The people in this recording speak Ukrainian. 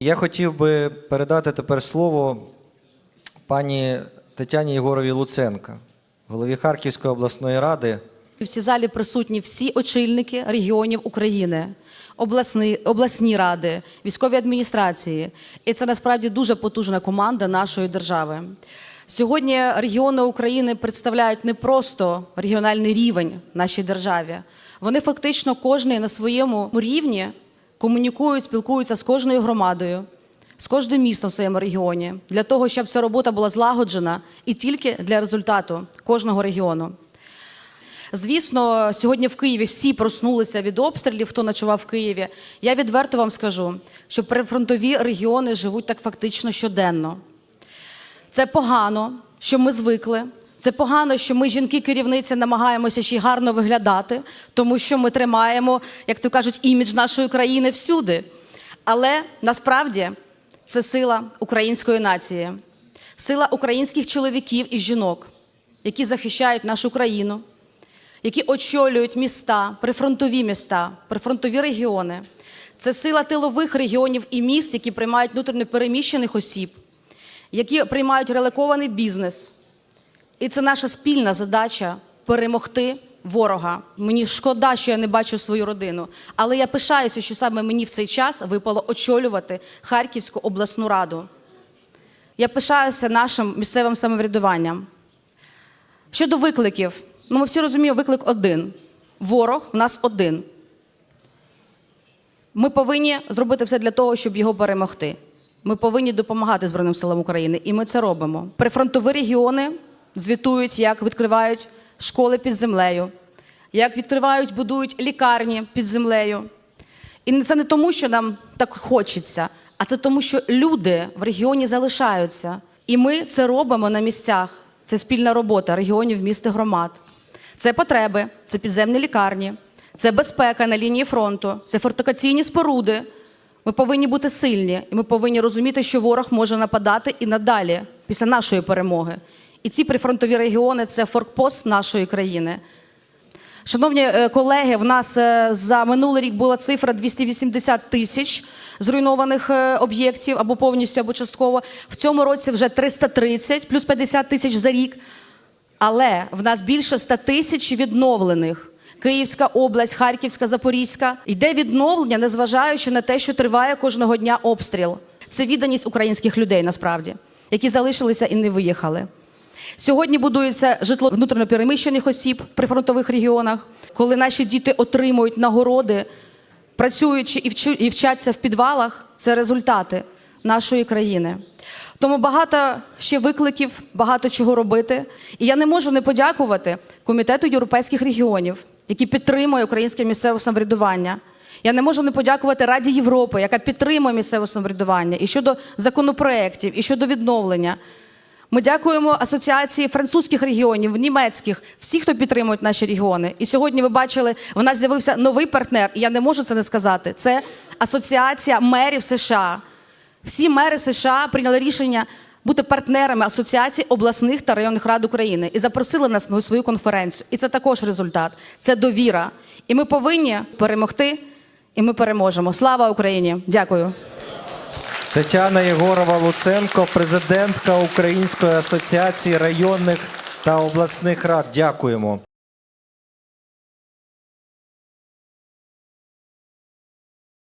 Я хотів би передати тепер слово пані Тетяні Єгоровій Луценко, голові Харківської обласної ради. В цій залі присутні всі очільники регіонів України, обласні, обласні ради, військові адміністрації. І це насправді дуже потужна команда нашої держави. Сьогодні регіони України представляють не просто регіональний рівень нашій державі. Вони фактично кожний на своєму рівні комунікують, спілкуються з кожною громадою, з кожним містом в своєму регіоні для того, щоб ця робота була злагоджена і тільки для результату кожного регіону. Звісно, сьогодні в Києві всі проснулися від обстрілів, хто ночував в Києві. Я відверто вам скажу, що прифронтові регіони живуть так фактично щоденно. Це погано, що ми звикли. Це погано, що ми, жінки-керівниці, намагаємося ще й гарно виглядати, тому що ми тримаємо, як то кажуть, імідж нашої країни всюди. Але насправді це сила української нації, сила українських чоловіків і жінок, які захищають нашу країну, які очолюють міста, прифронтові міста, прифронтові регіони. Це сила тилових регіонів і міст, які приймають внутрішньо переміщених осіб, які приймають релокований бізнес. І це наша спільна задача перемогти ворога. Мені шкода, що я не бачу свою родину, але я пишаюся, що саме мені в цей час випало очолювати Харківську обласну раду. Я пишаюся нашим місцевим самоврядуванням. Щодо викликів, ну ми всі розуміємо, виклик один. Ворог в нас один. Ми повинні зробити все для того, щоб його перемогти. Ми повинні допомагати Збройним силам України, і ми це робимо. Прифронтові регіони звітують, як відкривають школи під землею, як відкривають, будують лікарні під землею. І це не тому, що нам так хочеться, а це тому, що люди в регіоні залишаються. І ми це робимо на місцях. Це спільна робота регіонів, міст і громад. Це потреби, це підземні лікарні, це безпека на лінії фронту, це фортикаційні споруди. Ми повинні бути сильні, і ми повинні розуміти, що ворог може нападати і надалі після нашої перемоги. І ці прифронтові регіони це форпост нашої країни. Шановні е, колеги, в нас е, за минулий рік була цифра 280 тисяч зруйнованих е, об'єктів або повністю, або частково. В цьому році вже 330, плюс 50 тисяч за рік. Але в нас більше 100 тисяч відновлених. Київська область, Харківська, Запорізька йде відновлення, незважаючи на те, що триває кожного дня обстріл. Це відданість українських людей насправді, які залишилися і не виїхали. Сьогодні будується житло внутрішньопереміщених осіб в прифронтових регіонах, коли наші діти отримують нагороди, працюючи і, вчаться в підвалах, це результати нашої країни. Тому багато ще викликів, багато чого робити. І я не можу не подякувати Комітету європейських регіонів, який підтримує українське місцеве самоврядування. Я не можу не подякувати Раді Європи, яка підтримує місцеве самоврядування і щодо законопроєктів, і щодо відновлення. Ми дякуємо Асоціації французьких регіонів, німецьких, всіх, хто підтримують наші регіони. І сьогодні ви бачили, в нас з'явився новий партнер, і я не можу це не сказати. Це Асоціація мерів США. Всі мери США прийняли рішення бути партнерами Асоціації обласних та районних рад України і запросили нас на свою конференцію. І це також результат. Це довіра. І ми повинні перемогти, і ми переможемо. Слава Україні! Дякую. Тетяна Єгорова Луценко, президентка Української асоціації районних та обласних рад. Дякуємо.